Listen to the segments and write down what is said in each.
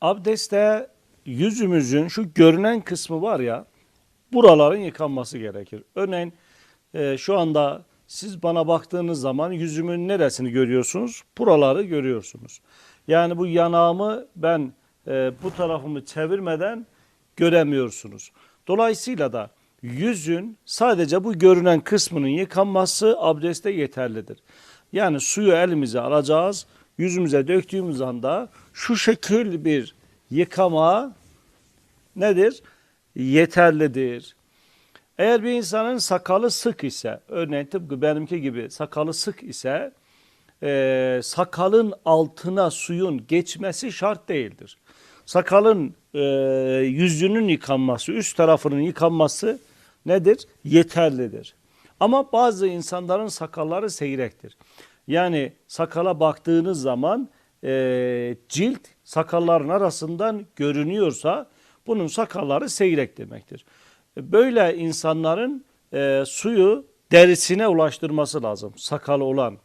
Abdestte yüzümüzün şu görünen kısmı var ya buraların yıkanması gerekir. Örneğin e, şu anda siz bana baktığınız zaman yüzümün neresini görüyorsunuz? Buraları görüyorsunuz. Yani bu yanağımı ben e, bu tarafımı çevirmeden göremiyorsunuz. Dolayısıyla da yüzün sadece bu görünen kısmının yıkanması abdeste yeterlidir. Yani suyu elimize alacağız, yüzümüze döktüğümüz anda şu şekil bir yıkama nedir? Yeterlidir. Eğer bir insanın sakalı sık ise, örneğin tıpkı benimki gibi sakalı sık ise, e, sakalın altına suyun geçmesi şart değildir. Sakalın e, yüzünün yıkanması, üst tarafının yıkanması nedir? Yeterlidir. Ama bazı insanların sakalları seyrektir. Yani sakala baktığınız zaman e, cilt sakalların arasından görünüyorsa bunun sakalları seyrek demektir. Böyle insanların e, suyu derisine ulaştırması lazım. Sakalı olan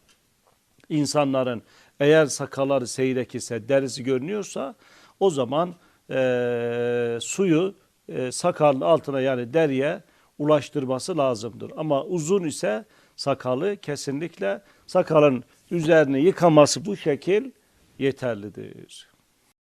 insanların eğer sakalları seyrek ise derisi görünüyorsa o zaman e, suyu e, sakalın altına yani deriye ulaştırması lazımdır. Ama uzun ise sakalı kesinlikle sakalın üzerini yıkaması bu şekil yeterlidir.